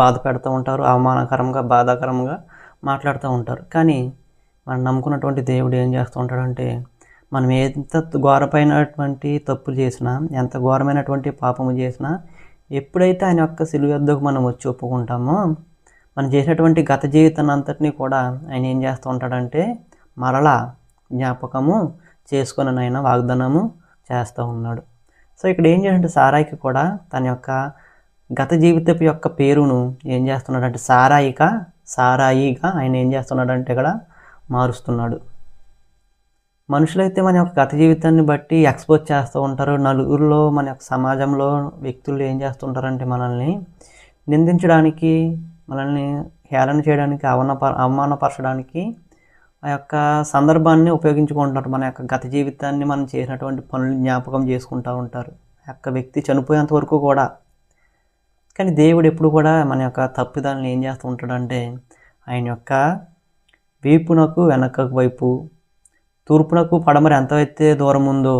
బాధ పెడుతూ ఉంటారు అవమానకరంగా బాధాకరంగా మాట్లాడుతూ ఉంటారు. కానీ మనం నమ్ముకున్నటువంటి దేవుడు ఏం చేస్తూ ఉంటాడంటే మనం ఎంత ఘోరమైనటువంటి తప్పులు చేసినా ఎంత ఘోరమైనటువంటి పాపము చేసినా ఎప్పుడైతే ఆయన యొక్క సిలువ యొద్దకు మనం వచ్చి ఒప్పుకుంటామో మనం చేసినటువంటి గత జీవితాన్ని అంతటినీ కూడా ఆయన ఏం చేస్తూ ఉంటాడంటే మరలా జ్ఞాపకము చేసుకొని ఆయన వాగ్దానము చేస్తూ ఉన్నాడు. సో ఇక్కడ ఏం చేయాలంటే సారాయికి కూడా తన యొక్క గత జీవితపు యొక్క పేరును ఏం చేస్తున్నాడంటే సారాయిక సారాయిగా ఆయన ఏం చేస్తున్నాడంటే ఇక్కడ మారుస్తున్నాడు. మనుషులైతే మన యొక్క గత జీవితాన్ని బట్టి ఎక్స్పోజ్ చేస్తూ ఉంటారు. నలుగురిలో మన యొక్క సమాజంలో వ్యక్తులు ఏం చేస్తుంటారంటే మనల్ని నిందించడానికి మనల్ని హేళన చేయడానికి అవమాన అవమానపరచడానికి ఆ యొక్క సందర్భాన్ని ఉపయోగించుకుంటారు మన యొక్క గత జీవితాన్ని మనం చేసినటువంటి పనులు జ్ఞాపకం చేసుకుంటూ ఉంటారు. ఆ యొక్క వ్యక్తి చనిపోయేంత వరకు కూడా కానీ దేవుడు ఎప్పుడు కూడా మన యొక్క తప్పిదాలను ఏం చేస్తూ ఉంటాడంటే ఆయన యొక్క వీపునకు వెనక వైపు తూర్పునకు పడమర ఎంత అయితే దూరం ఉందో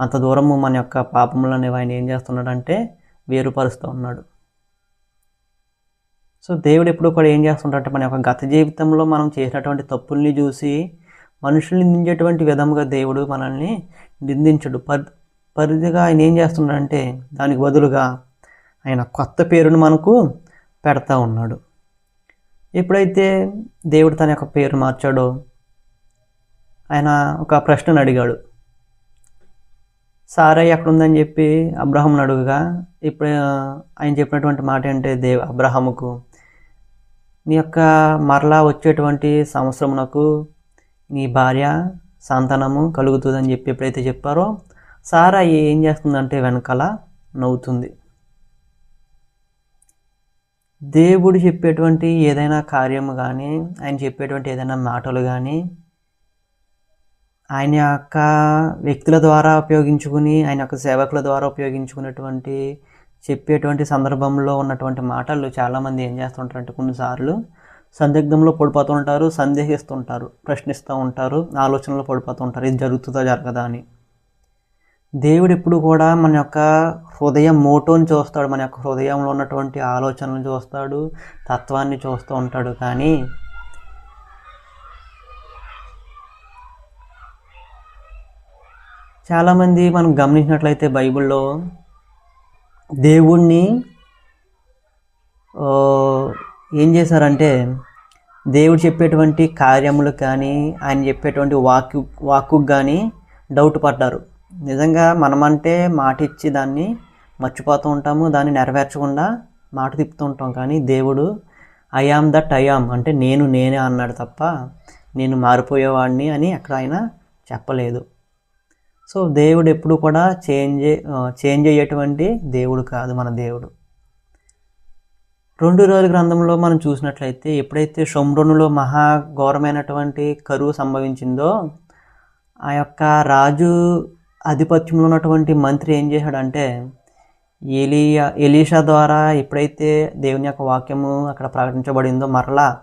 అంత దూరము మన యొక్క పాపములు అనేవి ఆయన ఏం చేస్తున్నాడంటే వేరుపరుస్తూ ఉన్నాడు. సో దేవుడు ఎప్పుడు కూడా ఏం చేస్తుంటాడంటే మన యొక్క గత జీవితంలో మనం చేసినటువంటి తప్పుల్ని చూసి మనుషుల్ని నిందించేటువంటి విధముగా దేవుడు మనల్ని నిందించడు. పరి పరిధిగా ఆయన ఏం చేస్తున్నాడంటే దానికి బదులుగా ఆయన కొత్త పేరును మనకు పెడతా ఉన్నాడు. ఎప్పుడైతే దేవుడు తన యొక్క పేరు మార్చాడో ఆయన ఒక ప్రశ్నను అడిగాడు. సారై ఎక్కడుందని చెప్పి అబ్రహంను అడుగుగా ఇప్పుడు ఆయన చెప్పినటువంటి మాట ఏంటంటే దేవ్ అబ్రహముకు నీ యొక్క మరలా వచ్చేటువంటి సంవత్సరమునకు నీ భార్య సంతానము కలుగుతుందని చెప్పి ఎప్పుడైతే చెప్పారో సారా ఏం చేస్తుందంటే వెనకాల నవ్వుతుంది. దేవుడు చెప్పేటువంటి ఏదైనా కార్యము కానీ ఆయన చెప్పేటువంటి ఏదైనా మాటలు కానీ ఆయన యొక్క వ్యక్తుల ద్వారా ఉపయోగించుకుని ఆయన యొక్క సేవకుల ద్వారా ఉపయోగించుకునేటువంటి చెప్పేటువంటి సందర్భంలో ఉన్నటువంటి మాటలు చాలామంది ఏం చేస్తుంటారంటే కొన్నిసార్లు సందిగ్ధంలో పడిపోతూ ఉంటారు సందేహిస్తుంటారు ప్రశ్నిస్తూ ఉంటారు ఆలోచనలో పడిపోతూ ఉంటారు. ఇది జరుగుతుందా జరగదా అని. దేవుడు ఎప్పుడు కూడా మన యొక్క హృదయం మోటోని చూస్తాడు మన యొక్క హృదయంలో ఉన్నటువంటి ఆలోచనలు చూస్తాడు తత్వాన్ని చూస్తూ ఉంటాడు. కానీ చాలామంది మనం గమనించినట్లయితే బైబిల్లో దేవుణ్ణి ఏం చేశారంటే దేవుడు చెప్పేటువంటి కార్యములు కానీ ఆయన చెప్పేటువంటి వాక్కు వాక్కు కానీ డౌట్ పడ్డారు. నిజంగా మనమంటే మాట ఇచ్చి దాన్ని మర్చిపోతూ ఉంటాము దాన్ని నెరవేర్చకుండా మాట తిప్పుతూ ఉంటాం. కానీ దేవుడు ఐఆమ్ దట్ ఐఆమ్ అంటే నేను నేనే అన్నాడు తప్ప నేను మారిపోయేవాడిని అని అక్కడ ఆయన చెప్పలేదు. సో దేవుడు ఎప్పుడు కూడా చేంజ్ చేంజ్ అయ్యేటువంటి దేవుడు కాదు మన దేవుడు. రెండు రోజుల గ్రంథంలో మనం చూసినట్లయితే ఎప్పుడైతే షొమ్రోనులో మహా ఘోరమైనటువంటి కరువు సంభవించిందో ఆ యొక్క రాజు ఆధిపత్యంలో ఉన్నటువంటి మంత్రి ఏం చేశాడంటే ఎలియా ఎలీషా ద్వారా ఎప్పుడైతే దేవుని యొక్క వాక్యము అక్కడ ప్రకటించబడిందో మరలా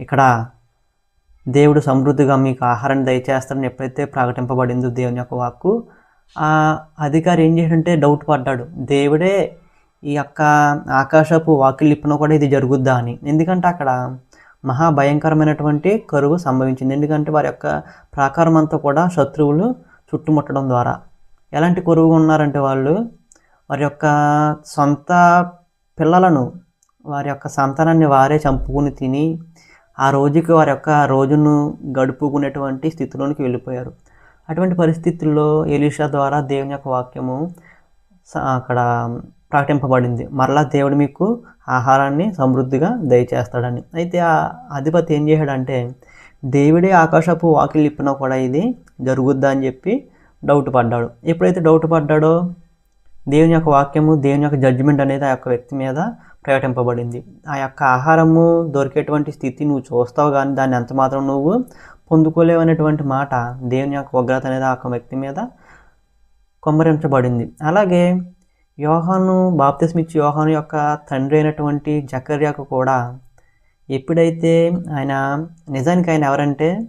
ఇక్కడ దేవుడు సమృద్ధిగా మీకు ఆహారాన్ని దయచేస్తాడని ఎప్పుడైతే ప్రకటింపబడిందో దేవుని యొక్క వాక్కు ఆ అధికారి ఏం చేశాడంటే డౌట్ పడ్డాడు. దేవుడే ఈ యొక్క ఆకాశపు వాకిలిప్పున కూడా ఇది జరుగుద్దా అని. ఎందుకంటే అక్కడ మహా భయంకరమైనటువంటి కరువు సంభవించింది. ఎందుకంటే వారి యొక్క ప్రాకారం అంతా కూడా శత్రువులు చుట్టుముట్టడం ద్వారా. ఎలాంటి కొరువుగా ఉన్నారంటే వాళ్ళు వారి యొక్క సొంత పిల్లలను వారి యొక్క సంతానాన్ని వారే చంపుకుని తిని ఆ రోజుకి వారి యొక్క రోజును గడుపుకునేటువంటి స్థితిలోనికి వెళ్ళిపోయారు. అటువంటి పరిస్థితుల్లో ఎలీషా ద్వారా దేవుని యొక్క వాక్యము అక్కడ ప్రకటింపబడింది. మరలా దేవుడు మీకు ఆహారాన్ని సమృద్ధిగా దయచేస్తాడని. అయితే ఆ అధిపతి ఏం చేశాడంటే దేవుడే ఆకాశపు వాకిలు ఇప్పినా కూడా ఇది జరుగుద్దా అని చెప్పి డౌట్ పడ్డాడు. ఎప్పుడైతే డౌట్ పడ్డాడో దేవుని యొక్క వాక్యము దేవుని యొక్క జడ్జిమెంట్ అనేది ఆ యొక్క వ్యక్తి మీద ప్రకటింపబడింది. ఆ యొక్క ఆహారము దొరికేటువంటి స్థితి నువ్వు చూస్తావు కానీ దాన్ని ఎంత మాత్రం నువ్వు పొందుకోలేవు అనేటువంటి మాట దేవుని యొక్క ఉగ్రత అనేది ఆ యొక్క వ్యక్తి మీద కొమ్మరించబడింది. అలాగే యోహాను బాప్తిస్మిచ్చి యోహాను యొక్క తండ్రి అయినటువంటి జకర్యాకు కూడా ఎప్పుడైతే ఆయన నిజానికి ఆయన ఎవరంటే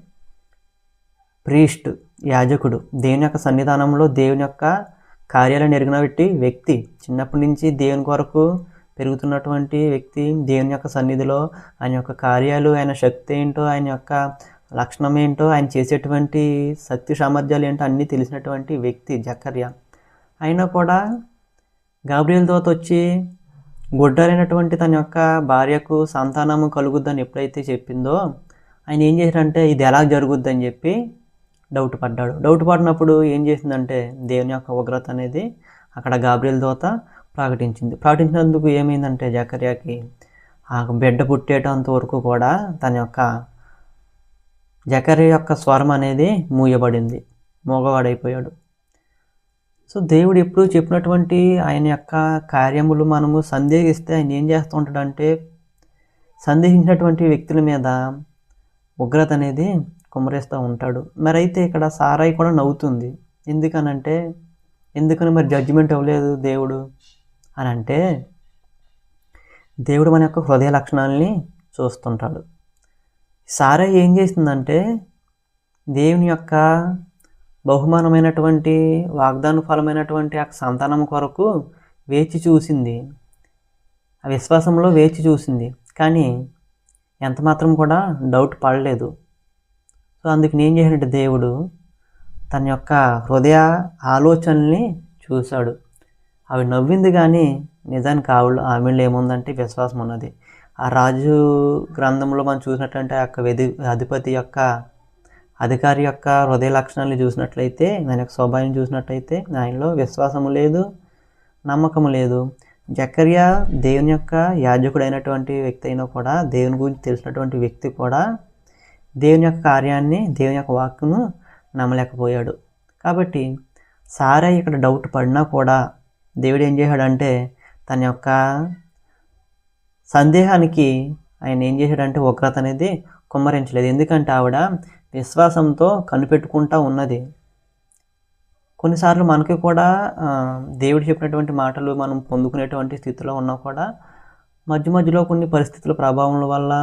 ప్రీస్ట్ యాజకుడు దేవుని యొక్క సన్నిధానంలో దేవుని యొక్క కార్యాలను ఎరిగినబట్టి వ్యక్తి చిన్నప్పటి నుంచి దేవుని కొరకు పెరుగుతున్నటువంటి వ్యక్తి దేవుని యొక్క సన్నిధిలో ఆయన యొక్క కార్యాలు ఆయన శక్తి ఏంటో ఆయన యొక్క లక్షణం ఏంటో ఆయన చేసేటువంటి శక్తి సామర్థ్యాలు ఏంటో అన్నీ తెలిసినటువంటి వ్యక్తి జకర్య. అయినా కూడా గాబ్రియల్ దోత వచ్చి గుడ్డరైనటువంటి తన యొక్క భార్యకు సంతానము కలుగుద్దని ఎప్పుడైతే చెప్పిందో ఆయన ఏం చేశారంటే ఇది ఎలా జరుగుద్దని చెప్పి డౌట్ పడ్డాడు. డౌట్ పడినప్పుడు ఏం చేసిందంటే దేవుని యొక్క ఉగ్రత అనేది అక్కడ గాబ్రియల్ దోత ప్రకటించింది. ప్రకటించినందుకు ఏమైందంటే జకర్యాకి ఆ బిడ్డ పుట్టేటంత వరకు కూడా తన యొక్క జకర్య యొక్క స్వరం అనేది మూయబడింది. మోగవాడైపోయాడు. సో దేవుడు ఎప్పుడు చెప్పినటువంటి ఆయన యొక్క కార్యములు మనము సందేహిస్తే ఆయన ఏం చేస్తూ ఉంటాడంటే సందేహించినటువంటి వ్యక్తుల మీద ఉగ్రత అనేది కుమరేస్తూ ఉంటాడు. మరి అయితే ఇక్కడ సారాయి కూడా నవ్వుతుంది. ఎందుకనంటే ఎందుకని మరి జడ్జిమెంట్ ఇవ్వలేదు దేవుడు అని అంటే దేవుడు మన యొక్క హృదయ లక్షణాలని చూస్తుంటాడు. సారాయి ఏం చేసిందంటే దేవుని యొక్క బహుమానమైనటువంటి వాగ్దాన ఫలమైనటువంటి ఆ సంతానం కొరకు వేచి చూసింది. ఆ విశ్వాసంలో వేచి చూసింది. కానీ ఎంత మాత్రం కూడా డౌట్ పడలేదు. సో అందుకు నేను చేసినట్టు దేవుడు తన యొక్క హృదయ ఆలోచనల్ని చూశాడు. అవి నవ్వింది కానీ నిజానికి ఆవిడ ఆమెలో ఏముందంటే విశ్వాసం ఉన్నది. ఆ రాజు గ్రంథంలో మనం చూసినట్లంటే ఆ యొక్క వెది అధిపతి యొక్క అధికారి యొక్క హృదయ లక్షణాలను చూసినట్లయితే దాని యొక్క స్వభావం చూసినట్లయితే ఆయనలో విశ్వాసము లేదు నమ్మకము లేదు. జకర్య దేవుని యొక్క యాజకుడైనటువంటి వ్యక్తి అయినా కూడా దేవుని గురించి తెలిసినటువంటి వ్యక్తి కూడా దేవుని యొక్క కార్యాన్ని దేవుని యొక్క వాక్ను నమ్మలేకపోయాడు. కాబట్టి సారా ఇక్కడ డౌట్ పడినా కూడా దేవుడు ఏం చేశాడంటే తన యొక్క సందేహానికి ఆయన ఏం చేశాడంటే ఉగ్రత అనేది కుమ్మరించలేదు. ఎందుకంటే ఆవిడ విశ్వాసంతో కనిపెట్టుకుంటా ఉన్నది. కొన్నిసార్లు మనకి కూడా దేవుడు చెప్పినటువంటి మాటలు మనం పొందుకునేటువంటి స్థితిలో ఉన్నా కూడా మధ్య మధ్యలో కొన్ని పరిస్థితుల ప్రభావం వల్ల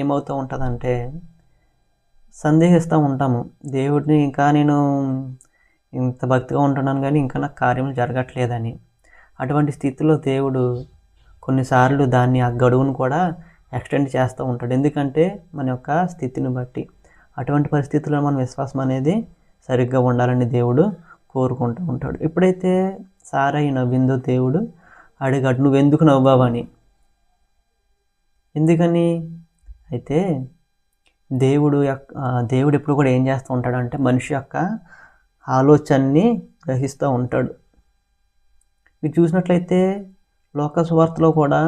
ఏమవుతూ ఉంటుందంటే సందేహిస్తూ ఉంటాము. దేవుడిని ఇంకా నేను ఇంత భక్తిగా ఉంటున్నాను కానీ ఇంకా నాకు కార్యములు జరగట్లేదని. అటువంటి స్థితిలో దేవుడు కొన్నిసార్లు దాన్ని ఆ గడువును కూడా ఎక్స్టెండ్ చేస్తూ ఉంటాడు. ఎందుకంటే మన యొక్క స్థితిని బట్టి. అటువంటి పరిస్థితుల్లో మన విశ్వాసం అనేది సరిగ్గా ఉండాలని దేవుడు కోరుకుంటూ ఉంటాడు. ఎప్పుడైతే సారయ్య నవ్విందో దేవుడు అడిగాడు నువ్వెందుకు నవ్వావని? ఎందుకని? అయితే దేవుడు యొక్క దేవుడు ఎప్పుడు కూడా ఏం చేస్తూ ఉంటాడంటే మనిషి యొక్క ఆలోచనని గ్రహిస్తూ ఉంటాడు. మీరు చూసినట్లయితే లోక సువార్తలో కూడా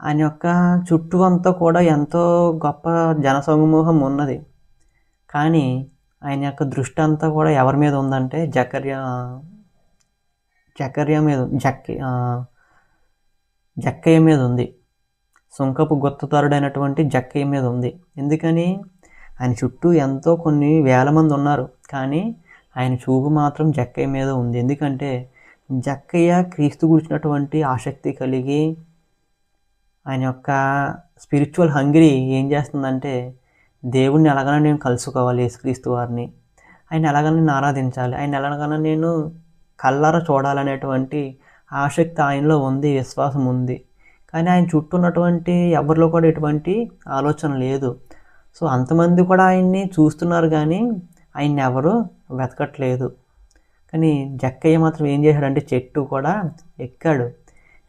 ఆయన యొక్క చుట్టూ అంతా కూడా ఎంతో గొప్ప జనసమూహం ఉన్నది. కానీ ఆయన యొక్క దృష్టి అంతా కూడా ఎవరి మీద ఉందంటే జకర్య జకర్య మీద జక్క జక్కయ్య మీద ఉంది. సుంకపు గుత్తదారుడైనటువంటి జక్కయ్య మీద ఉంది. ఎందుకని? ఆయన చుట్టూ ఎంతో కొన్ని వేల మంది ఉన్నారు. కానీ ఆయన చూపు మాత్రం జక్కయ్య మీద ఉంది. ఎందుకంటే జక్కయ్య క్రీస్తు గురించినటువంటి ఆసక్తి కలిగి ఆయన యొక్క స్పిరిచువల్ హంగ్రీ ఏం చేస్తుందంటే దేవుణ్ణి ఎలాగైనా నేను కలుసుకోవాలి యేసుక్రీస్తు వారిని. ఆయన ఎలాగైనా నేను ఆరాధించాలి. ఆయన ఎలాగైనా నేను కళ్ళారా చూడాలనేటువంటి ఆసక్తి ఆయనలో ఉంది విశ్వాసం ఉంది. కానీ ఆయన చుట్టూ ఉన్నటువంటి ఎవరిలో కూడా ఎటువంటి ఆలోచన లేదు. సో అంతమంది కూడా ఆయన్ని చూస్తున్నారు కానీ ఆయన్ని ఎవరు వెతకట్లేదు. కానీ జక్కయ్య మాత్రం ఏం చేశాడంటే చెట్టు కూడా ఎక్కాడు.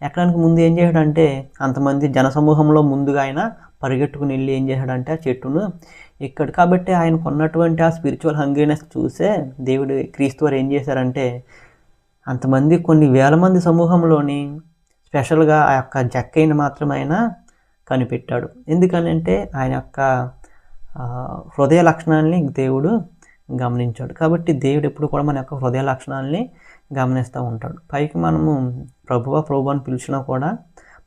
ఎక్కడానికి ముందు ఏం చేశాడంటే అంతమంది జనసమూహంలో ముందుగా ఆయన పరిగెట్టుకుని వెళ్ళి ఏం చేశాడంటే ఆ చెట్టును ఇక్కడ. కాబట్టి ఆయనకు ఉన్నటువంటి ఆ స్పిరిచువల్ హంగ్రీనెస్ చూసే దేవుడు క్రీస్తు వారు ఏం చేశారంటే అంతమంది కొన్ని వేల మంది సమూహంలోని స్పెషల్గా ఆ యొక్క జక్కైన మాత్రం ఆయన కనిపెట్టాడు. ఎందుకనంటే ఆయన యొక్క హృదయ లక్షణాన్ని దేవుడు గమనించాడు. కాబట్టి దేవుడు ఎప్పుడు కూడా మన యొక్క హృదయ లక్షణాలని గమనిస్తూ ఉంటాడు. పైకి మనము ప్రభువ ప్రభు అని పిలిచినా కూడా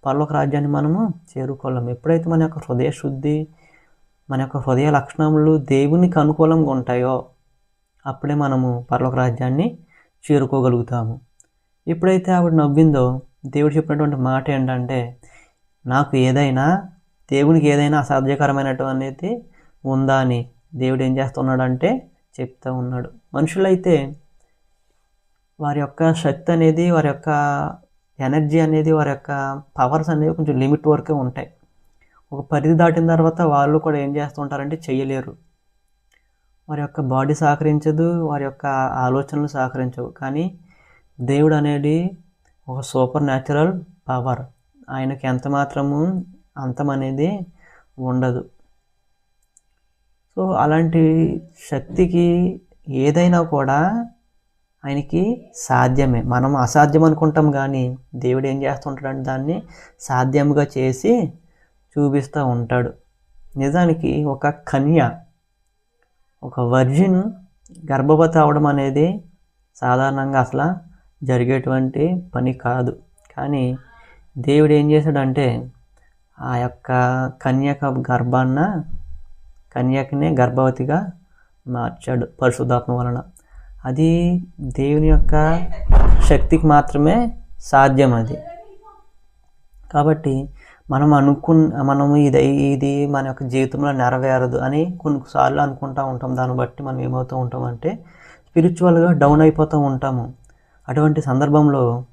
పర్లోక రాజ్యాన్ని మనము చేరుకోలేము ఎప్పుడైతే మన యొక్క హృదయ శుద్ధి మన యొక్క హృదయ లక్షణములు దేవునికి అనుకూలంగా ఉంటాయో అప్పుడే మనము పర్లోక రాజ్యాన్ని చేరుకోగలుగుతాము. ఎప్పుడైతే ఆవిడ నవ్విందో దేవుడు చెప్పినటువంటి మాట ఏంటంటే నాకు ఏదైనా దేవునికి ఏదైనా అసాధ్యకరమైనటువంటి ఉందా అని దేవుడు ఏం చేస్తున్నాడంటే చెప్తూ ఉన్నాడు. మనుషులైతే వారి యొక్క శక్తి అనేది వారి యొక్క ఎనర్జీ అనేది వారి యొక్క పవర్స్ అనేవి కొంచెం లిమిట్ వరకే ఉంటాయి. ఒక పరిధి దాటిన తర్వాత వాళ్ళు కూడా ఏం చేస్తుంటారంటే చేయలేరు వారి యొక్క బాడీ సహకరించదు వారి యొక్క ఆలోచనలు సహకరించవు. కానీ దేవుడు అనేది ఒక సూపర్ న్యాచురల్ పవర్. ఆయనకి ఎంత మాత్రము అంతం అనేది ఉండదు. సో అలాంటి శక్తికి ఏదైనా కూడా ఆయనకి సాధ్యమే. మనం అసాధ్యం అనుకుంటాం కానీ దేవుడు ఏం చేస్తుంటాడంటే దాన్ని సాధ్యంగా చేసి చూపిస్తూ ఉంటాడు. నిజానికి ఒక కన్య ఒక వర్జిన్ గర్భవతి అవడం అనేది సాధారణంగా అసలు జరిగేటువంటి పని కాదు. కానీ దేవుడు ఏం చేశాడంటే ఆ యొక్క కన్యక గర్భాన్న కన్యకనే గర్భవతిగా మార్చాడు పరిశుద్ధాత్మ వలన. అది దేవుని యొక్క శక్తికి మాత్రమే సాధ్యం అది. కాబట్టి మనం అనుకున్న మనం ఇది ఇది మన యొక్క జీవితంలో నెరవేరదు అని కొన్నిసార్లు అనుకుంటూ ఉంటాం. దాన్ని బట్టి మనం ఏమవుతూ ఉంటాం అంటే స్పిరిచువల్గా డౌన్ అయిపోతూ ఉంటాము. అటువంటి సందర్భంలో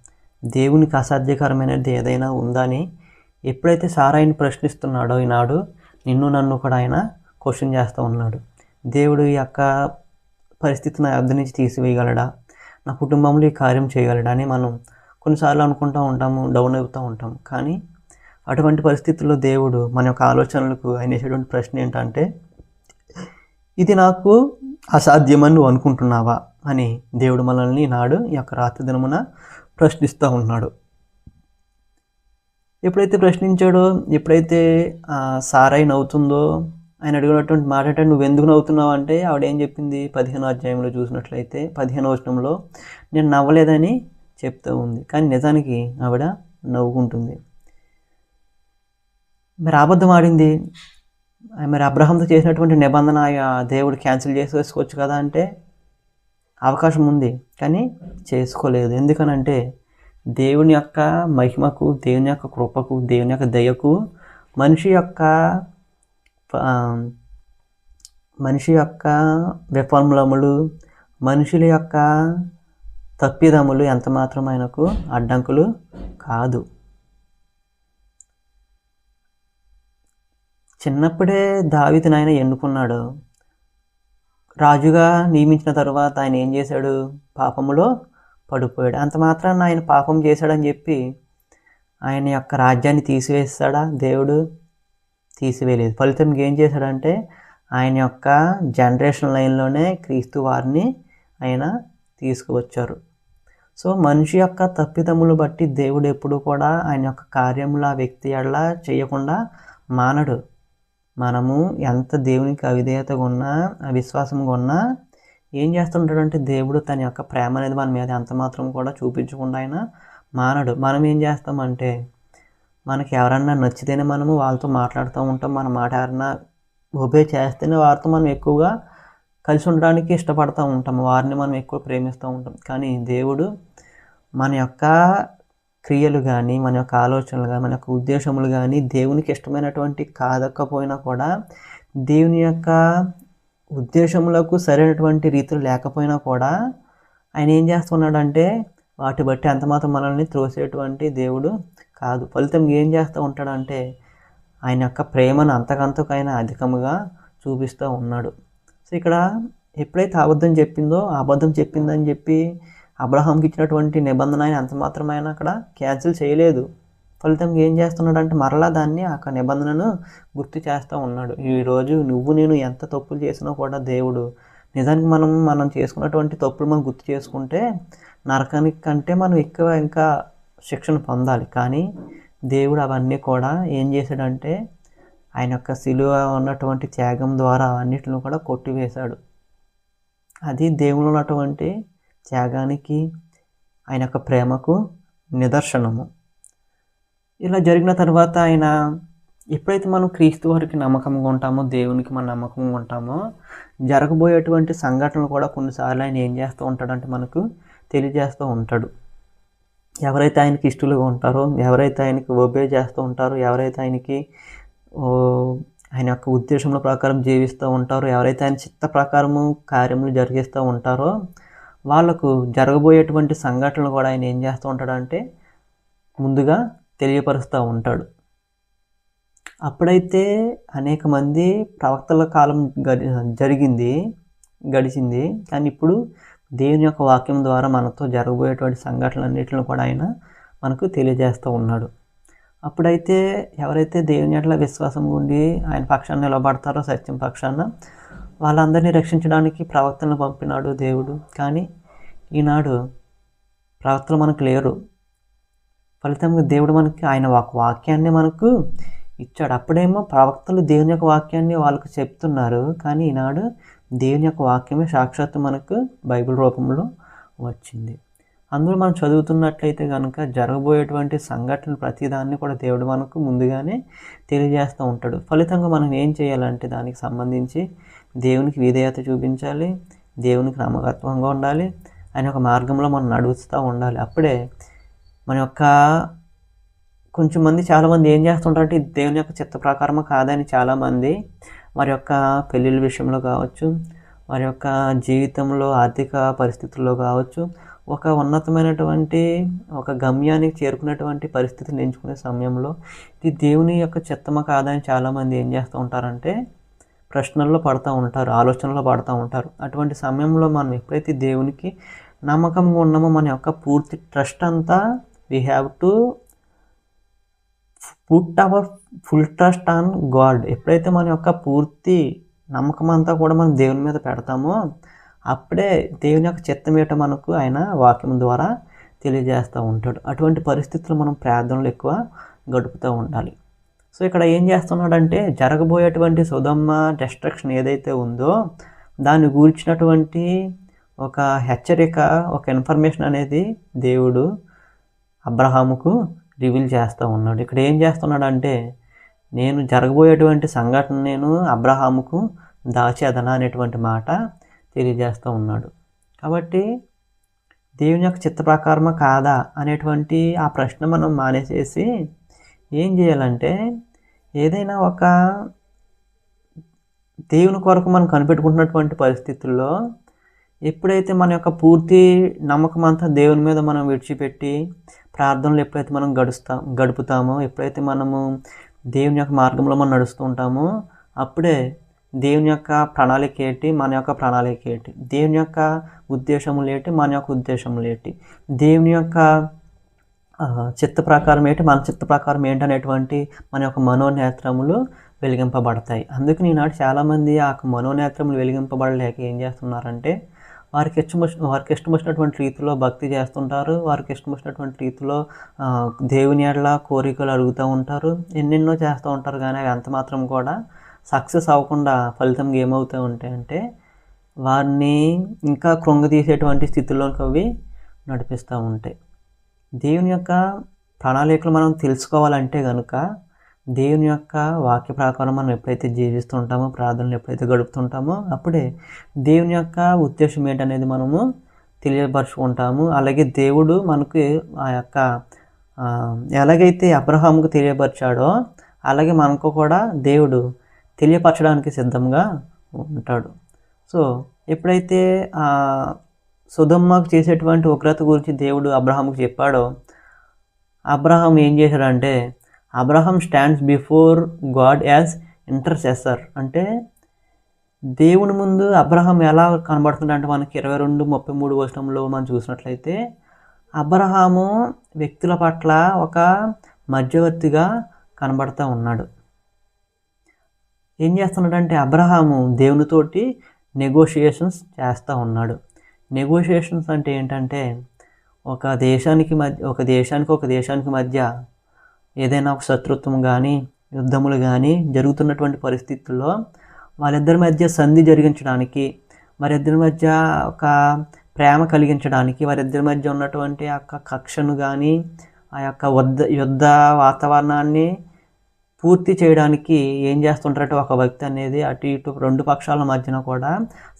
దేవునికి అసాధ్యకరమైనది ఏదైనా ఉందని ఎప్పుడైతే సారాయిని ప్రశ్నిస్తున్నాడో ఈనాడు నిన్ను నన్ను కూడా ఆయన క్వశ్చన్ చేస్తూ ఉన్నాడు. దేవుడు ఈ యొక్క పరిస్థితిని నా యొద్ద నుంచి తీసివేయగలడా? నా కుటుంబంలో ఈ కార్యం చేయగలడా? అని మనం కొన్నిసార్లు అనుకుంటూ ఉంటాము డౌన్ అవుతూ ఉంటాం కానీ అటువంటి పరిస్థితుల్లో దేవుడు మన యొక్క ఆలోచనలకు ఆయన వేసేటువంటి ప్రశ్న ఏంటంటే ఇది నాకు అసాధ్యమని నువ్వు అనుకుంటున్నావా? అని దేవుడు మనల్ని నాడు ఈ యొక్క రాత్రి దినమున ప్రశ్నిస్తూ ఉన్నాడు. ఎప్పుడైతే ప్రశ్నించాడో ఎప్పుడైతే సారాయి నవ్వుతుందో ఆయన అడిగినటువంటి మాట అంటే నువ్వు ఎందుకు నవ్వుతున్నావు అంటే ఆవిడ ఏం చెప్పింది? పదిహేను అధ్యాయంలో చూసినట్లయితే పదిహేను వచనంలో నేను నవ్వలేదని చెప్తూ ఉంది. కానీ నిజానికి ఆవిడ నవ్వుకుంటుంది. మరి అబద్ధం ఆడింది. మరి అబ్రహంతో చేసినటువంటి నిబంధన దేవుడు క్యాన్సిల్ చేసేసుకోవచ్చు కదా అంటే అవకాశం ఉంది. కానీ చేసుకోలేదు. ఎందుకనంటే దేవుని యొక్క మహిమకు దేవుని యొక్క కృపకు దేవుని యొక్క దయకు మనిషి యొక్క మనిషి యొక్క విఫలములు మనుషుల యొక్క తప్పిదములు ఎంత మాత్రం ఆయనకు అడ్డంకులు కాదు. చిన్నప్పుడే దావితిని ఆయన ఎన్నుకున్నాడు. రాజుగా నియమించిన తర్వాత ఆయన ఏం చేశాడు? పాపములో పడిపోయాడు. అంత మాత్రాన్ని ఆయన పాపం చేశాడని చెప్పి ఆయన యొక్క రాజ్యాన్ని తీసివేస్తాడా? దేవుడు తీసివేయలేదు. ఫలితం ఏం చేశాడంటే ఆయన యొక్క జనరేషన్ లైన్లోనే క్రీస్తు వారిని ఆయన తీసుకువచ్చారు. సో మనిషి యొక్క తప్పిదములు బట్టి దేవుడు ఎప్పుడు కూడా ఆయన యొక్క కార్యముల వ్యక్తి అలా చేయకుండా మానడు. మనము ఎంత దేవునికి అవిధేయతగా ఉన్నా అవిశ్వాసంగా ఉన్నా ఏం చేస్తుంటాడంటే దేవుడు తన యొక్క ప్రేమ అనేది మన మీద ఎంత మాత్రం కూడా చూపించకుండా ఆయన మానడు. మనం ఏం చేస్తామంటే మనకి ఎవరన్నా నచ్చితేనే మనము వాళ్ళతో మాట్లాడుతూ ఉంటాం. మన మాట ఎవరన్నా ఒబే చేస్తేనే వారితో మనం ఎక్కువగా కలిసి ఉండడానికి ఇష్టపడుతూ ఉంటాం. వారిని మనం ఎక్కువ ప్రేమిస్తూ ఉంటాం. కానీ దేవుడు మన యొక్క క్రియలు కానీ మన యొక్క ఆలోచనలు కానీ మన యొక్క ఉద్దేశములు కానీ దేవునికి ఇష్టమైనటువంటి కాదక్కపోయినా కూడా దేవుని యొక్క ఉద్దేశములకు సరైనటువంటి రీతులు లేకపోయినా కూడా ఆయన ఏం చేస్తున్నాడంటే వాటి బట్టి ఎంతమాత్రం మనల్ని త్రోసేటువంటి దేవుడు కాదు. ఫలితం ఏం చేస్తూ ఉంటాడంటే ఆయన యొక్క ప్రేమను అంతకంతకైనా అధికముగా చూపిస్తూ ఉన్నాడు. సో ఇక్కడ ఎప్పుడైతే అబద్ధం చెప్పిందో అబద్ధం చెప్పిందని చెప్పి అబ్రహాంకి ఇచ్చినటువంటి నిబంధన ఆయన అంత మాత్రమైనా అక్కడ క్యాన్సిల్ చేయలేదు. ఫలితం ఏం చేస్తున్నాడు అంటే మరలా దాన్ని ఆ నిబంధనను గుర్తు చేస్తూ ఉన్నాడు. ఈరోజు నువ్వు నేను ఎంత తప్పులు చేసినా కూడా దేవుడు నిజానికి మనం మనం చేసుకున్నటువంటి తప్పులు మనం గుర్తు చేసుకుంటే నరకానికి కంటే మనం ఎక్కువ ఇంకా శిక్షణ పొందాలి. కానీ దేవుడు అవన్నీ కూడా ఏం చేశాడంటే ఆయన యొక్క సిలువ ఉన్నటువంటి త్యాగం ద్వారా అన్నిటిని కూడా కొట్టివేశాడు. అది దేవుడు ఉన్నటువంటి త్యాగానికి ఆయన యొక్క ప్రేమకు నిదర్శనము. ఇలా జరిగిన తర్వాత ఆయన ఎప్పుడైతే మనం క్రీస్తు వారికి నమ్మకంగా ఉంటామో దేవునికి మన నమ్మకంగా ఉంటామో జరగబోయేటువంటి సంఘటనలు కూడా కొన్నిసార్లు ఆయన ఏం చేస్తూ ఉంటాడంటే మనకు తెలియజేస్తూ ఉంటాడు. ఎవరైతే ఆయనకి ఇష్టలుగా ఉంటారో ఎవరైతే ఆయనకి ఒబే చేస్తూ ఉంటారో ఎవరైతే ఆయనకి ఆయన యొక్క ఉద్దేశంలో ప్రకారం జీవిస్తూ ఉంటారో ఎవరైతే ఆయన చిత్త ప్రకారము కార్యములు జరిగిస్తూ ఉంటారో వాళ్ళకు జరగబోయేటువంటి సంఘటనలు కూడా ఆయన ఏం చేస్తూ ఉంటాడంటే ముందుగా తెలియపరుస్తూ ఉంటాడు. అప్పుడైతే అనేక మంది ప్రవక్తల కాలం గడి జరిగింది గడిచింది. కానీ ఇప్పుడు దేవుని యొక్క వాక్యం ద్వారా మనతో జరగబోయేటువంటి సంఘటనలన్నింటిని కూడా ఆయన మనకు తెలియజేస్తూ ఉన్నాడు. అప్పుడైతే ఎవరైతే దేవుని ఎట్లా విశ్వాసం ఉండి ఆయన పక్షాన్ని నిలబడతారో సత్యం పక్షాన వాళ్ళందరినీ రక్షించడానికి ప్రవక్తలను పంపినాడు దేవుడు. కానీ ఈనాడు ప్రవక్తలు మనకు లేరు. ఫలితంగా దేవుడు మనకి ఆయన ఒక వాక్యాన్ని మనకు ఇచ్చాడు. అప్పుడేమో ప్రవక్తలు దేవుని యొక్క వాక్యాన్ని వాళ్ళకు చెప్తున్నారు. కానీ ఈనాడు దేవుని యొక్క వాక్యమే సాక్షాత్తు మనకు బైబిల్ రూపంలో వచ్చింది. అందులో మనం చదువుతున్నట్లయితే కనుక జరగబోయేటువంటి సంఘటనలు ప్రతిదాన్ని కూడా దేవుడు మనకు ముందుగానే తెలియజేస్తూ ఉంటాడు. ఫలితంగా మనం ఏం చేయాలంటే దానికి సంబంధించి దేవునికి విధేయత చూపించాలి దేవునికి నమ్మకత్వంగా ఉండాలి ఆయన ఒక మార్గంలో మనం నడుస్తూ ఉండాలి. అప్పుడే మన యొక్క కొంచెం మంది చాలామంది ఏం చేస్తుంటారంటే దేవుని యొక్క చిత్త ప్రకారము కాదని చాలామంది వారి యొక్క పెళ్ళిళ్ళ విషయంలో కావచ్చు వారి యొక్క జీవితంలో ఆర్థిక పరిస్థితుల్లో కావచ్చు ఒక ఉన్నతమైనటువంటి ఒక గమ్యానికి చేరుకునేటువంటి పరిస్థితిని ఎంచుకునే సమయంలో ఇది దేవుని యొక్క చిత్తమ కాదని చాలామంది ఏం చేస్తూ ఉంటారంటే ప్రశ్నల్లో పడుతూ ఉంటారు ఆలోచనలో పడుతూ ఉంటారు. అటువంటి సమయంలో మనం ఎప్పుడైతే దేవునికి నమ్మకంగా ఉన్నామో మన యొక్క పూర్తి ట్రస్ట్ అంతా we have to put our full trust on God. ఎప్పుడైతే మన యొక్క పూర్తి నమ్మకం అంతా కూడా మనం దేవుని మీద పెడతామో అప్పుడే దేవుని యొక్క చిత్తం ఏటో మనకు ఆయన వాక్యం ద్వారా తెలియజేస్తూ ఉంటాడు. అటువంటి పరిస్థితులు మనం ప్రార్థనలు ఎక్కువ గడుపుతూ ఉండాలి. సో ఇక్కడ ఏం చేస్తున్నాడంటే జరగబోయేటువంటి సుధమ్మ డిస్ట్రక్షన్ ఏదైతే ఉందో దాన్ని గూర్చినటువంటి ఒక హెచ్చరిక ఒక ఇన్ఫర్మేషన్ అనేది దేవుడు అబ్రహాముకు రివీల్ చేస్తూ ఉన్నాడు. ఇక్కడ ఏం చేస్తున్నాడు అంటే నేను జరగబోయేటువంటి సంఘటన నేను అబ్రహాముకు దాచేదనా అనేటువంటి మాట తెలియజేస్తూ ఉన్నాడు. కాబట్టి దేవుని యొక్క చిత్త ప్రకారమా కాదా అనేటువంటి ఆ ప్రశ్న మనం మానేసేసి ఏం చేయాలంటే ఏదైనా ఒక దేవుని కొరకు మనం కనిపెట్టుకుంటున్నటువంటి పరిస్థితుల్లో ఎప్పుడైతే మన యొక్క పూర్తి నమ్మకం అంతా దేవుని మీద మనం విడిచిపెట్టి ప్రార్థనలు ఎప్పుడైతే మనం గడుస్తాం గడుపుతామో ఎప్పుడైతే మనము దేవుని యొక్క మార్గంలో మనం నడుస్తూ ఉంటామో అప్పుడే దేవుని యొక్క ప్రణాళిక ఏంటి? మన యొక్క ప్రణాళిక ఏంటి? దేవుని యొక్క ఉద్దేశములు ఏంటి? మన యొక్క ఉద్దేశములు ఏంటి? దేవుని యొక్క చిత్త ప్రకారం ఏంటి? మన చిత్త ప్రకారం ఏంటి అనేటువంటి మన యొక్క మనోనేత్రములు వెలిగింపబడతాయి. అందుకని ఈనాడు చాలామంది ఆ మనోనేత్రములు వెలిగింపబడలేక ఏం చేస్తున్నారంటే వారికి ఇష్టం వారికి ఇష్టం వచ్చినటువంటి రీతిలో భక్తి చేస్తుంటారు. వారికి ఇష్టం వచ్చినటువంటి రీతిలో దేవుని ఎడల కోరికలు అడుగుతూ ఉంటారు. ఎన్నెన్నో చేస్తూ ఉంటారు కానీ అవి ఎంత మాత్రం కూడా సక్సెస్ అవ్వకుండా ఫలితం ఏమవుతూ ఉంటాయంటే వారిని ఇంకా కృంగతీసేటువంటి స్థితిలోకి అవి నడిపిస్తూ ఉంటాయి. దేవుని యొక్క ప్రణాళికలు మనం తెలుసుకోవాలంటే కనుక దేవుని యొక్క వాక్య ప్రకారం మనం ఎప్పుడైతే జీవిస్తుంటామో ప్రార్థనలు ఎప్పుడైతే గడుపుతుంటామో అప్పుడే దేవుని యొక్క ఉద్దేశం ఏంటనేది మనము తెలియపరుచుకుంటాము. అలాగే దేవుడు మనకు ఆ యొక్క ఎలాగైతే అబ్రహాముకు తెలియపరిచాడో అలాగే మనకు కూడా దేవుడు తెలియపరచడానికి సిద్ధంగా ఉంటాడు. సో ఎప్పుడైతే సుధమ్మకు చేసేటువంటి ఉగ్రత గురించి దేవుడు అబ్రహాముకు చెప్పాడో అబ్రహాం ఏం చేశాడంటే Abraham stands before God as intercessor. అంటే దేవుని ముందు అబ్రహం ఎలా కనబడుతుంది అంటే మనకి ఇరవై రెండు ముప్పై మూడు వర్షంలో మనం చూసినట్లయితే అబ్రహాము వ్యక్తుల పట్ల ఒక మధ్యవర్తిగా కనబడుతూ ఉన్నాడు. ఏం చేస్తున్నాడంటే అబ్రహాము దేవునితోటి నెగోషియేషన్స్ చేస్తూ ఉన్నాడు. నెగోషియేషన్స్ అంటే ఏంటంటే ఒక దేశానికి మధ్య ఒక దేశానికి ఒక దేశానికి మధ్య ఏదైనా ఒక శత్రుత్వం కానీ యుద్ధములు కానీ జరుగుతున్నటువంటి పరిస్థితుల్లో వాళ్ళిద్దరి మధ్య సంధి జరిగించడానికి వారిద్దరి మధ్య ఒక ప్రేమ కలిగించడానికి వారిద్దరి మధ్య ఉన్నటువంటి ఆ కక్షను కానీ ఆ యొక్క వద్ద యుద్ధ వాతావరణాన్ని పూర్తి చేయడానికి ఏం చేస్తుంటారంటే ఒక వ్యక్తి అనేది అటు ఇటు రెండు పక్షాల మధ్యన కూడా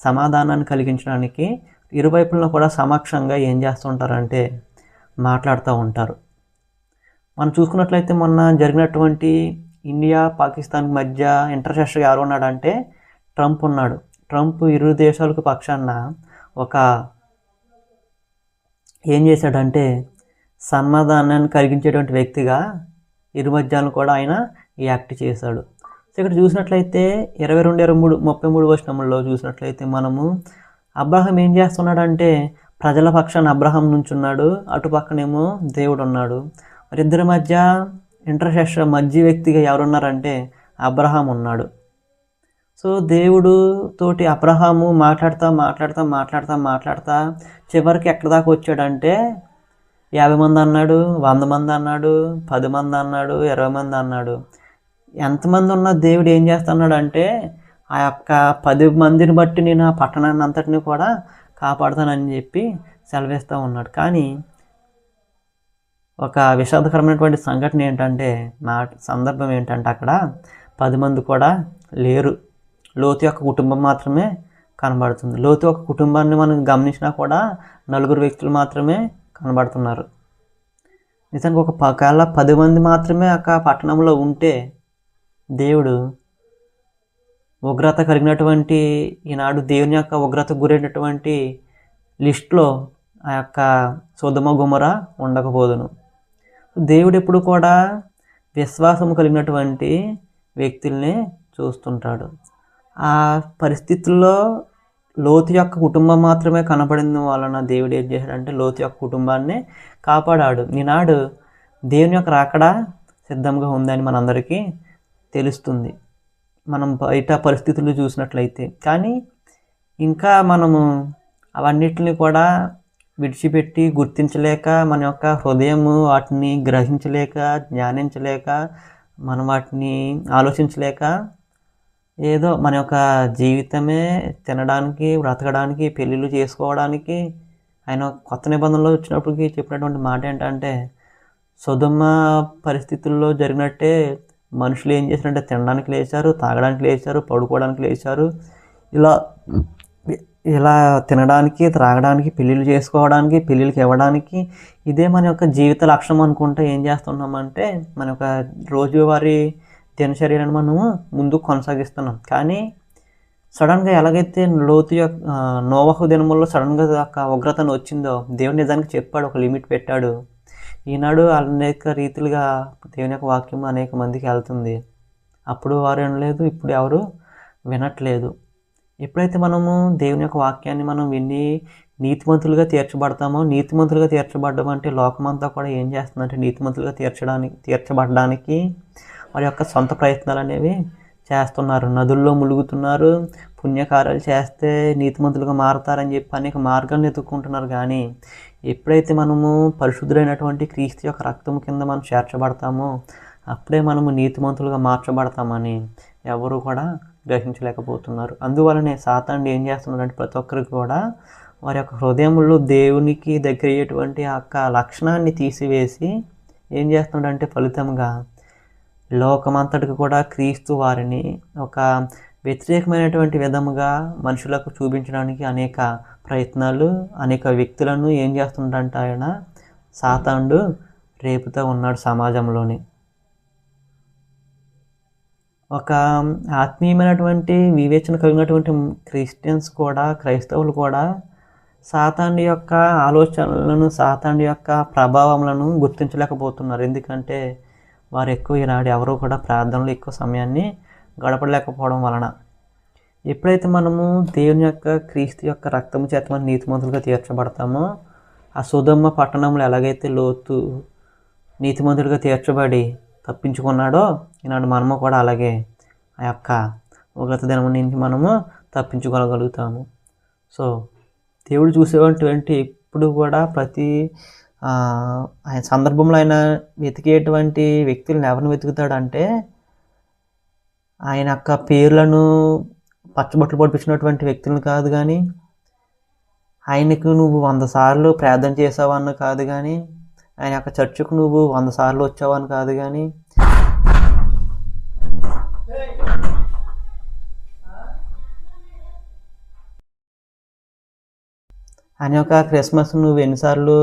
సమాధానాన్ని కలిగించడానికి ఇరువైపులను కూడా సమక్షంగా ఏం చేస్తుంటారంటే మాట్లాడుతూ ఉంటారు. మనం చూసుకున్నట్లయితే మొన్న జరిగినటువంటి ఇండియా పాకిస్తాన్ మధ్య ఇంటర్సెషన్ ఎవరు ఉన్నాడంటే ట్రంప్ ఉన్నాడు. ట్రంప్ ఇరు దేశాలకు పక్షాన ఒక ఏం చేశాడంటే సమాధానాన్ని కలిగించేటువంటి వ్యక్తిగా ఇరు మధ్యాలను కూడా ఆయన యాక్ట్ చేశాడు. సో ఇక్కడ చూసినట్లయితే ఇరవై రెండు ఇరవై మూడు ముప్పై మూడు వర్షంలో చూసినట్లయితే మనము అబ్రహం ఏం చేస్తున్నాడంటే ప్రజల పక్షాన అబ్రహం నుంచున్నాడు అటు పక్కనేమో దేవుడు ఉన్నాడు. మరి ఇద్దరి మధ్య ఇంటర్సెషన్ మధ్య వ్యక్తిగా ఎవరున్నారంటే అబ్రహాం ఉన్నాడు. సో దేవుడు తోటి అబ్రహాము మాట్లాడుతూ మాట్లాడుతా మాట్లాడుతా మాట్లాడతా చివరికి ఎక్కడ దాకా వచ్చాడంటే యాభై మంది అన్నాడు వంద మంది అన్నాడు పది మంది అన్నాడు ఇరవై మంది అన్నాడు. ఎంతమంది ఉన్న దేవుడు ఏం చేస్తున్నాడు అంటే ఆ యొక్క పది మందిని బట్టి నేను ఆ పట్టణాన్ని అంతటిని కూడా కాపాడుతానని చెప్పి సెలవిస్తూ ఉన్నాడు. కానీ ఒక విషాదకరమైనటువంటి సంఘటన ఏంటంటే నా సందర్భం ఏంటంటే అక్కడ పది మంది కూడా లేరు. లోతు యొక్క కుటుంబం మాత్రమే కనబడుతుంది. లోతు యొక్క కుటుంబాన్ని మనం గమనించినా కూడా నలుగురు వ్యక్తులు మాత్రమే కనబడుతున్నారు. నిజంగా ఒక పకాల పది మంది మాత్రమే ఒక పట్టణంలో ఉంటే దేవుడు ఉగ్రత కలిగినటువంటి ఈనాడు దేవుని యొక్క ఉగ్రత గురైనటువంటి లిస్ట్లో ఆ యొక్క సుధమ గుమర ఉండకపోదును. దేవుడు ఎప్పుడు కూడా విశ్వాసం కలిగినటువంటి వ్యక్తుల్ని చూస్తుంటాడు. ఆ పరిస్థితుల్లో లోతు యొక్క కుటుంబం మాత్రమే కనబడింది వలన దేవుడు ఏం చేశాడంటే లోతు యొక్క కుటుంబాన్ని కాపాడాడు. ఈనాడు దేవుని యొక్క రాకడ సిద్ధంగా ఉందని మనందరికీ తెలుస్తుంది. మనం బయట పరిస్థితులు చూసినట్లయితే. కానీ ఇంకా మనము అవన్నిటిని కూడా విడిచిపెట్టి గుర్తించలేక మన యొక్క హృదయము వాటిని గ్రహించలేక ధ్యానించలేక మనం వాటిని ఆలోచించలేక ఏదో మన యొక్క జీవితమే తినడానికి బ్రతకడానికి పెళ్ళిళ్ళు చేసుకోవడానికి ఆయన కొత్త నిబంధనలో వచ్చినప్పటికీ చెప్పినటువంటి మాట ఏంటంటే సుధమ్మ పరిస్థితుల్లో జరిగినట్టే మనుషులు ఏం చేశారంటే తినడానికి లేచారు తాగడానికి లేచారు పడుకోవడానికి లేచారు. ఇలా ఇలా తినడానికి త్రాగడానికి పెళ్ళిళ్ళు చేసుకోవడానికి పెళ్ళిళ్ళకి ఇవ్వడానికి ఇదే మన యొక్క జీవిత లక్ష్యం అనుకుంటే ఏం చేస్తున్నామంటే మన యొక్క రోజువారీ దినచర్యలను మనము ముందుకు కొనసాగిస్తున్నాం. కానీ సడన్గా ఎలాగైతే లోతు యొక్క నోవహు దినముల్లో సడన్గా ఒక ఉగ్రతను వచ్చిందో దేవుడు నిజానికి చెప్పాడు ఒక లిమిట్ పెట్టాడు. ఈనాడు అనేక రీతిలుగా దేవుని యొక్క వాక్యం అనేక మందికి వెళ్తుంది. అప్పుడు వారు వినలేదు ఇప్పుడు ఎవరు వినట్లేదు. ఎప్పుడైతే మనము దేవుని యొక్క వాక్యాన్ని మనం విని నీతిమంతులుగా తీర్చబడతామో నీతిమంతులుగా తీర్చబడడం అంటే లోకమంతా కూడా ఏం చేస్తుందంటే నీతిమంతులుగా తీర్చడానికి తీర్చబడడానికి వారి యొక్క సొంత ప్రయత్నాలు అనేవి చేస్తున్నారు. నదుల్లో ములుగుతున్నారు పుణ్యకార్యాలు చేస్తే నీతిమంతులుగా మారతారని చెప్పి అనేక మార్గాలను ఎదుర్కొంటున్నారు. కానీ ఎప్పుడైతే మనము పరిశుద్ధులైనటువంటి క్రీస్తు యొక్క రక్తం కింద మనం చేర్చబడతామో అప్పుడే మనము నీతిమంతులుగా మార్చబడతామని ఎవరు కూడా గ్రహించలేకపోతున్నారు. అందువలనే సాతాండ్ ఏం చేస్తున్నాడంటే ప్రతి ఒక్కరికి కూడా వారి యొక్క హృదయంలో దేవునికి దగ్గర అయ్యేటువంటి ఆ యొక్క లక్షణాన్ని తీసివేసి ఏం చేస్తున్నాడంటే ఫలితంగా లోకమంతటికి కూడా క్రీస్తు వారిని ఒక వ్యతిరేకమైనటువంటి విధముగా మనుషులకు చూపించడానికి అనేక ప్రయత్నాలు అనేక వ్యక్తులను ఏం చేస్తుండంట ఆయన సాతాండు రేపుతూ ఉన్నాడు సమాజంలోని. ఒక ఆత్మీయమైనటువంటి వివేచన కలిగినటువంటి క్రిస్టియన్స్ కూడా క్రైస్తవులు కూడా సాతాండి యొక్క ఆలోచనలను సాతాండి యొక్క ప్రభావములను గుర్తించలేకపోతున్నారు. ఎందుకంటే వారు ఎక్కువ ఈనాడు ఎవరు కూడా ప్రార్థనలు ఎక్కువ సమయాన్ని గడపలేకపోవడం వలన. ఎప్పుడైతే మనము దేవుని యొక్క క్రీస్తు యొక్క రక్తము చేత మనం నీతిమంతులుగా తీర్చబడతామో ఆ సుధమ్మ పట్టణంలో ఎలాగైతే లోతు నీతిమంతులుగా తీర్చబడి తప్పించుకున్నాడో ఈనాడు మనము కూడా అలాగే ఆ యొక్క ఉగ్రత దినం నుంచి మనము తప్పించుకోగలుగుతాము. సో దేవుడు చూసేటువంటి ఎప్పుడు కూడా ప్రతి ఆయన సందర్భంలో ఆయన వెతికేటువంటి వ్యక్తులను ఎవరిని వెతుకుతాడంటే ఆయన యొక్క పేర్లను పచ్చబొట్లు పొడిపించినటువంటి వ్యక్తులను కాదు కానీ ఆయనకు నువ్వు వంద సార్లు ప్రార్థన చేసావన్న కాదు కానీ ఆయన యొక్క చర్చకు నువ్వు వంద సార్లు వచ్చావని కాదు కానీ. ఆయన యొక్క క్రిస్మస్ నువ్వు ఎన్నిసార్లు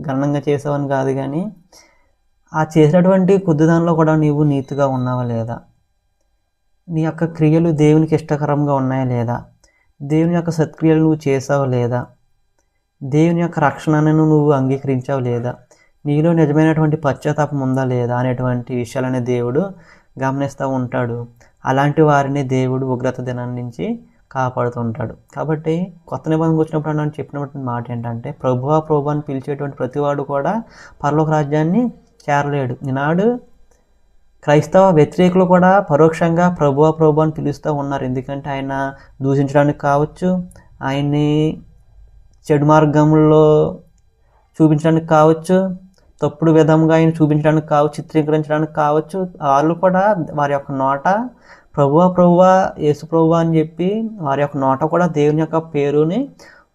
ఘనంగా చేసావని కాదు కానీ ఆ చేసినటువంటి కొద్ది దానిలో కూడా నీవు నీతిగా ఉన్నావా లేదా? నీ యొక్క క్రియలు దేవునికి ఇష్టకరంగా ఉన్నాయా లేదా? దేవుని యొక్క సత్క్రియలు నువ్వు చేసావా లేదా? దేవుని యొక్క రక్షణను నువ్వు అంగీకరించావు లేదా? నీలో నిజమైనటువంటి పశ్చాత్తాపం ఉందా లేదా అనేటువంటి విషయాలనే దేవుడు గమనిస్తూ ఉంటాడు. అలాంటి వారిని దేవుడు ఉగ్రత దినం నుంచి కాపాడుతుంటాడు. కాబట్టి కొత్త నిబంధనకు వచ్చినప్పుడు నన్ను చెప్పినటువంటి మాట ఏంటంటే ప్రభువా ప్రభు అని పిలిచేటువంటి ప్రతివాడు కూడా పరలోక రాజ్యాన్ని చేరలేడు. ఈనాడు క్రైస్తవ వ్యతిరేకులు కూడా పరోక్షంగా ప్రభువా ప్రభు అని పిలుస్తూ ఉన్నారు. ఎందుకంటే ఆయన దూషించడానికి కావచ్చు ఆయన్ని చెడు మార్గంలో చూపించడానికి కావచ్చు తప్పుడు విధంగా ఆయన చూపించడానికి కావచ్చు చిత్రీకరించడానికి కావచ్చు వాళ్ళు కూడా వారి యొక్క నోట ప్రభువా ప్రభువా యేసు ప్రభువా అని చెప్పి వారి యొక్క నోట కూడా దేవుని యొక్క పేరుని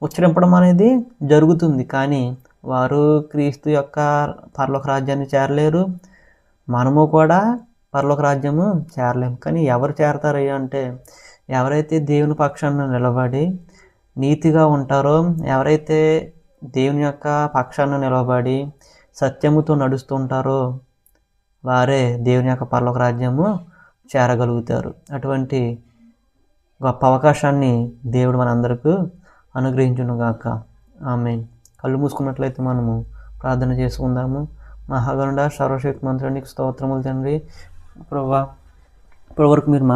ఉచ్చరింపడం అనేది జరుగుతుంది. కానీ వారు క్రీస్తు యొక్క పరలోక రాజ్యాన్ని చేరలేరు. మనము కూడా పర్లోక రాజ్యము చేరలేము కానీ ఎవరు చేరతారు అంటే ఎవరైతే దేవుని పక్షాన్ని నిలబడి నీతిగా ఉంటారో ఎవరైతే దేవుని యొక్క పక్షాన్ని నిలబడి సత్యముతో నడుస్తుంటారో వారే దేవుని యొక్క పర్లోక రాజ్యము చేరగలుగుతారు. అటువంటి గొప్ప అవకాశాన్ని దేవుడు మనందరికీ అనుగ్రహించునుగాక. ఆమె కళ్ళు మూసుకున్నట్లయితే మనము ప్రార్థన చేసుకుందాము. మహాగరుడ సర్వశక్తి మంత్రానికి స్తోత్రములు తండ్రి. ప్రభా ఇప్పటివరకు మీరు మా